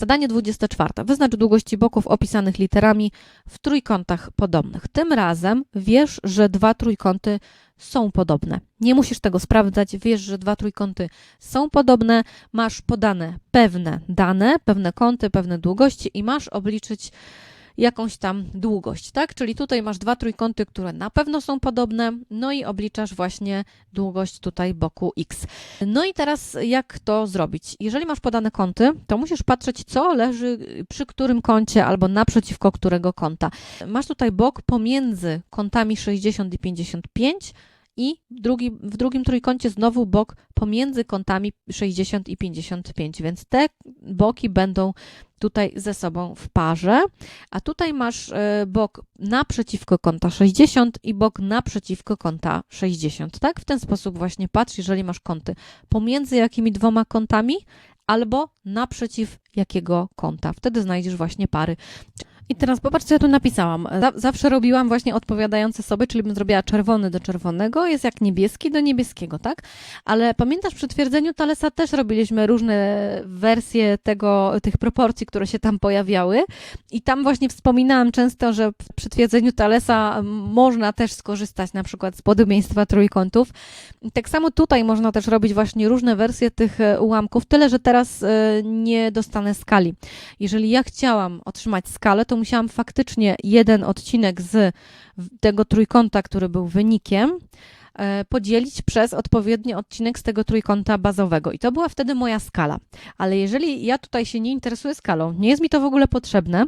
Zadanie 24. Wyznacz długości boków opisanych literami w trójkątach podobnych. Tym razem wiesz, że dwa trójkąty są podobne. Nie musisz tego sprawdzać, wiesz, że dwa trójkąty są podobne, masz podane pewne dane, pewne kąty, pewne długości i masz obliczyć jakąś tam długość, tak? Czyli tutaj masz dwa trójkąty, które na pewno są podobne, no i obliczasz właśnie długość tutaj boku x. No i teraz jak to zrobić? Jeżeli masz podane kąty, to musisz patrzeć, co leży przy którym kącie albo naprzeciwko którego kąta. Masz tutaj bok pomiędzy kątami 60 i 55, i drugi, w drugim trójkącie znowu bok pomiędzy kątami 60 i 55, więc te boki będą tutaj ze sobą w parze, a tutaj masz e, bok naprzeciwko kąta 60 i bok naprzeciwko kąta 60, tak? W ten sposób właśnie patrz, jeżeli masz kąty pomiędzy jakimi dwoma kątami albo naprzeciw jakiego kąta. Wtedy znajdziesz właśnie pary. I teraz popatrz, co ja tu napisałam. Zawsze robiłam właśnie odpowiadające sobie, czyli bym zrobiła czerwony do czerwonego, jest jak niebieski do niebieskiego, tak? Ale pamiętasz, przy twierdzeniu Thalesa też robiliśmy różne wersje tego, tych proporcji, które się tam pojawiały i tam właśnie wspominałam często, że przy twierdzeniu Thalesa można też skorzystać na przykład z podobieństwa trójkątów. Tak samo tutaj można też robić właśnie różne wersje tych e, ułamków, tyle, że teraz e, nie dostanę skali. Jeżeli ja chciałam otrzymać skalę, to musiałam faktycznie jeden odcinek z tego trójkąta, który był wynikiem, e, podzielić przez odpowiedni odcinek z tego trójkąta bazowego. I to była wtedy moja skala. Ale jeżeli ja tutaj się nie interesuję skalą, nie jest mi to w ogóle potrzebne,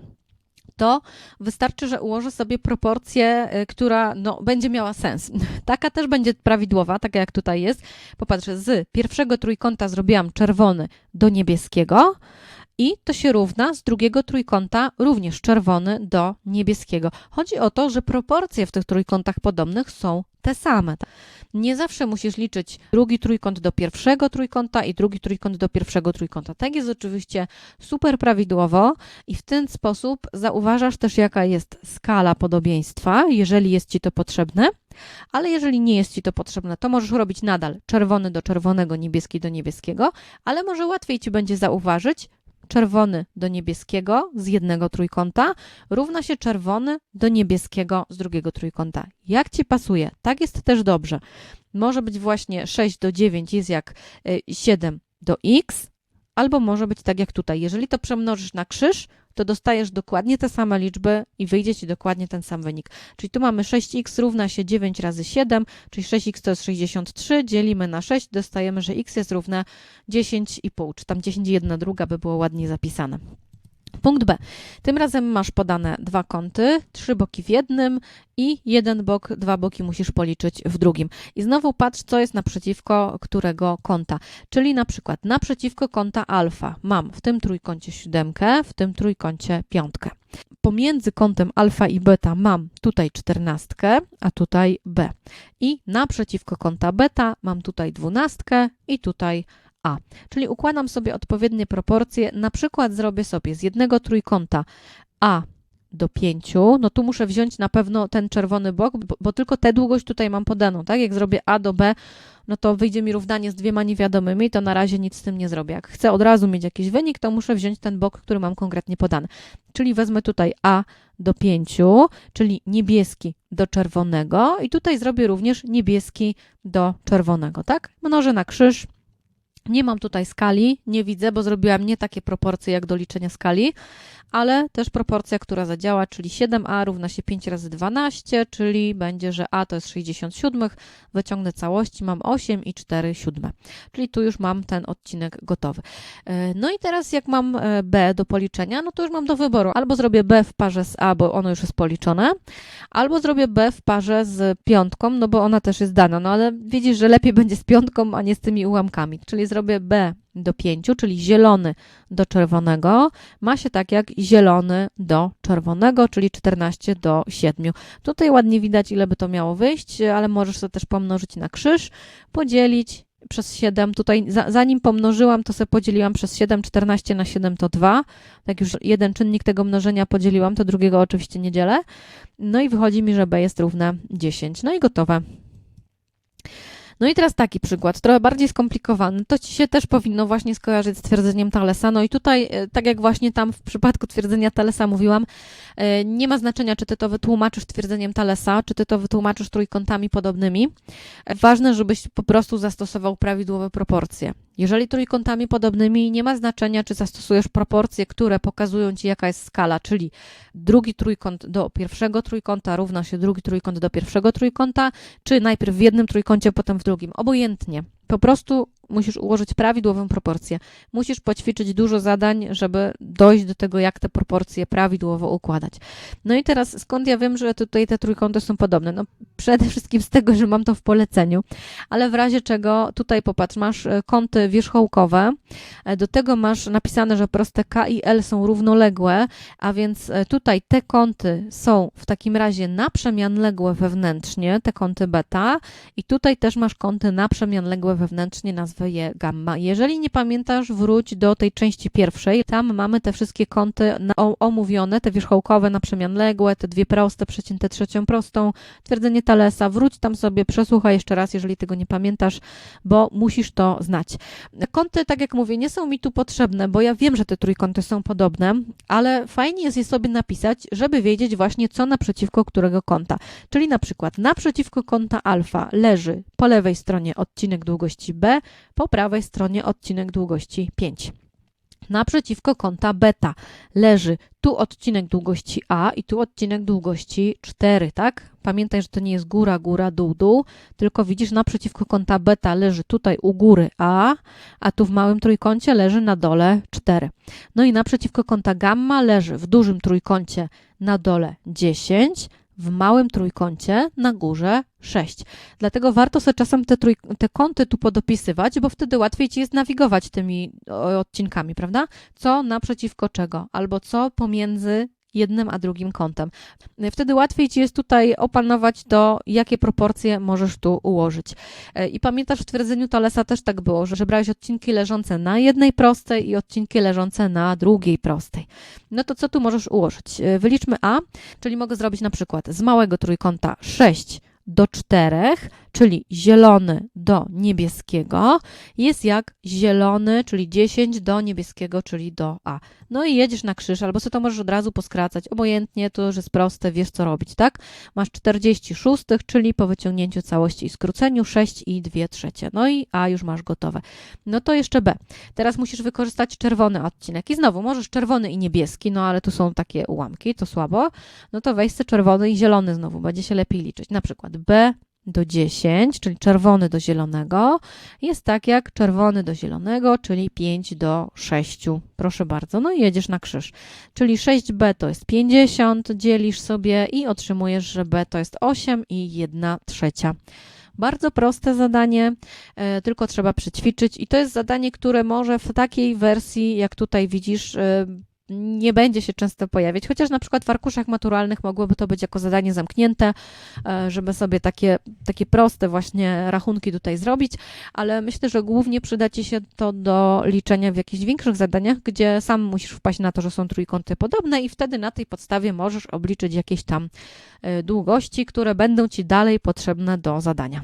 to wystarczy, że ułożę sobie proporcję, e, która no, będzie miała sens. Taka też będzie prawidłowa, taka jak tutaj jest. Popatrzę, z pierwszego trójkąta zrobiłam czerwony do niebieskiego, i to się równa z drugiego trójkąta, również czerwony, do niebieskiego. Chodzi o to, że proporcje w tych trójkątach podobnych są te same. Nie zawsze musisz liczyć drugi trójkąt do pierwszego trójkąta i drugi trójkąt do pierwszego trójkąta. Tak jest oczywiście super prawidłowo i w ten sposób zauważasz też, jaka jest skala podobieństwa, jeżeli jest Ci to potrzebne. Ale jeżeli nie jest Ci to potrzebne, to możesz robić nadal czerwony do czerwonego, niebieski do niebieskiego, ale może łatwiej Ci będzie zauważyć, czerwony do niebieskiego z jednego trójkąta równa się czerwony do niebieskiego z drugiego trójkąta. Jak Ci pasuje? Tak jest też dobrze. Może być właśnie 6 do 9 jest jak 7 y, do x, albo może być tak jak tutaj. Jeżeli to przemnożysz na krzyż, to dostajesz dokładnie te same liczby i wyjdzie Ci dokładnie ten sam wynik. Czyli tu mamy 6x równa się 9 razy 7, czyli 6x to jest 63, dzielimy na 6, dostajemy, że x jest równe 10,5, czy tam 10 jedna druga by było ładnie zapisane. Punkt B. Tym razem masz podane dwa kąty, trzy boki w jednym i jeden bok, dwa boki musisz policzyć w drugim. I znowu patrz, co jest naprzeciwko którego kąta. Czyli na przykład naprzeciwko kąta alfa mam w tym trójkącie siódemkę, w tym trójkącie piątkę. Pomiędzy kątem alfa i beta mam tutaj czternastkę, a tutaj b. I naprzeciwko kąta beta mam tutaj dwunastkę i tutaj a. Czyli układam sobie odpowiednie proporcje, na przykład zrobię sobie z jednego trójkąta A do 5, no tu muszę wziąć na pewno ten czerwony bok, bo, bo, tylko tę długość tutaj mam podaną, tak? Jak zrobię A do B, no to wyjdzie mi równanie z dwiema niewiadomymi, to na razie nic z tym nie zrobię. Jak chcę od razu mieć jakiś wynik, to muszę wziąć ten bok, który mam konkretnie podany. Czyli wezmę tutaj A do 5, czyli niebieski do czerwonego i tutaj zrobię również niebieski do czerwonego, tak? Mnożę na krzyż, nie mam tutaj skali, nie widzę, bo zrobiłam nie takie proporcje jak do liczenia skali, ale też proporcja, która zadziała, czyli 7a równa się 5 razy 12, czyli będzie, że a to jest 67, wyciągnę całości, mam 8 i 4 siódme. Czyli tu już mam ten odcinek gotowy. E, no i teraz jak mam e, b do policzenia, no to już mam do wyboru. Albo zrobię b w parze z a, bo ono już jest policzone, albo zrobię b w parze z piątką, no bo ona też jest dana. No ale widzisz, że lepiej będzie z piątką, a nie z tymi ułamkami. Czyli zrobię b do 5, czyli zielony do czerwonego, ma się tak jak zielony do czerwonego, czyli 14 do 7. Tutaj ładnie widać, ile by to miało wyjść, ale możesz to też pomnożyć na krzyż, podzielić przez 7. Tutaj zanim pomnożyłam, to sobie podzieliłam przez 7, 14 na 7 to 2. Jak już jeden czynnik tego mnożenia podzieliłam, to drugiego oczywiście nie dzielę. No i wychodzi mi, że b jest równe 10. No i gotowe. No i teraz taki przykład, trochę bardziej skomplikowany. To ci się też powinno właśnie skojarzyć z twierdzeniem Thalesa. No i tutaj, e, tak jak właśnie tam w przypadku twierdzenia Thalesa mówiłam, e, nie ma znaczenia, czy ty to wytłumaczysz twierdzeniem Thalesa, czy ty to wytłumaczysz trójkątami podobnymi. E, Ważne, żebyś po prostu zastosował prawidłowe proporcje. Jeżeli trójkątami podobnymi nie ma znaczenia, czy zastosujesz proporcje, które pokazują ci, jaka jest skala, czyli drugi trójkąt do pierwszego trójkąta równa się drugi trójkąt do pierwszego trójkąta, czy najpierw w jednym trójkącie, potem w drugim. Obojętnie. Po prostu musisz ułożyć prawidłową proporcję. Musisz poćwiczyć dużo zadań, żeby dojść do tego, jak te proporcje prawidłowo układać. No i teraz, skąd ja wiem, że tutaj te trójkąty są podobne? No przede wszystkim z tego, że mam to w poleceniu, ale w razie czego tutaj popatrz, masz e, kąty wierzchołkowe, e, do tego masz napisane, że proste K i L są równoległe, a więc e, tutaj te kąty są w takim razie naprzemianległe wewnętrznie, te kąty beta i tutaj też masz kąty naprzemianległe wewnętrznie, nazwę je gamma. Jeżeli nie pamiętasz, wróć do tej części pierwszej, tam mamy te wszystkie kąty na- omówione, te wierzchołkowe naprzemianległe, te dwie proste, przecięte trzecią prostą, twierdzenie Thalesa, wróć tam sobie, przesłuchaj jeszcze raz, jeżeli tego nie pamiętasz, bo musisz to znać. Kąty, tak jak mówię, nie są mi tu potrzebne, bo ja wiem, że te trójkąty są podobne, ale fajnie jest je sobie napisać, żeby wiedzieć właśnie, co naprzeciwko którego kąta. Czyli na przykład naprzeciwko kąta alfa leży po lewej stronie odcinek długości b, po prawej stronie odcinek długości 5. Naprzeciwko kąta beta leży tu odcinek długości A i tu odcinek długości 4, tak? Pamiętaj, że to nie jest góra, góra, dół, dół, tylko widzisz naprzeciwko kąta beta leży tutaj u góry A, a tu w małym trójkącie leży na dole 4. No i naprzeciwko kąta gamma leży w dużym trójkącie na dole 10, w małym trójkącie na górze 6. Dlatego warto sobie czasem te, trój, te kąty tu podopisywać, bo wtedy łatwiej ci jest nawigować tymi odcinkami, prawda? Co naprzeciwko czego, albo co pomiędzy jednym a drugim kątem. Wtedy łatwiej ci jest tutaj opanować to, jakie proporcje możesz tu ułożyć. E, I pamiętasz, w twierdzeniu Thalesa też tak było, że brałeś odcinki leżące na jednej prostej i odcinki leżące na drugiej prostej. No to co tu możesz ułożyć? E, Wyliczmy A, czyli mogę zrobić na przykład z małego trójkąta 6 do 4, czyli zielony do niebieskiego, jest jak zielony, czyli 10 do niebieskiego, czyli do A. No i jedziesz na krzyż, albo sobie to możesz od razu poskracać, obojętnie, to już jest proste, wiesz co robić, tak? Masz 46, czyli po wyciągnięciu całości i skróceniu 6 i 2 trzecie. No i A już masz gotowe. No to jeszcze B. Teraz musisz wykorzystać czerwony odcinek. I znowu, możesz czerwony i niebieski, no ale tu są takie ułamki, to słabo. No to weź czerwony i zielony znowu, będzie się lepiej liczyć. Na przykład B do 10, czyli czerwony do zielonego, jest tak jak czerwony do zielonego, czyli 5 do 6. Proszę bardzo, no i jedziesz na krzyż. Czyli 6b to jest 50, dzielisz sobie i otrzymujesz, że b to jest 8 i 1 trzecia. Bardzo proste zadanie, e, tylko trzeba przećwiczyć i to jest zadanie, które może w takiej wersji, jak tutaj widzisz, e, nie będzie się często pojawiać, chociaż na przykład w arkuszach maturalnych mogłoby to być jako zadanie zamknięte, e, żeby sobie takie, takie proste właśnie rachunki tutaj zrobić, ale myślę, że głównie przyda Ci się to do liczenia w jakichś większych zadaniach, gdzie sam musisz wpaść na to, że są trójkąty podobne i wtedy na tej podstawie możesz obliczyć jakieś tam e, długości, które będą Ci dalej potrzebne do zadania.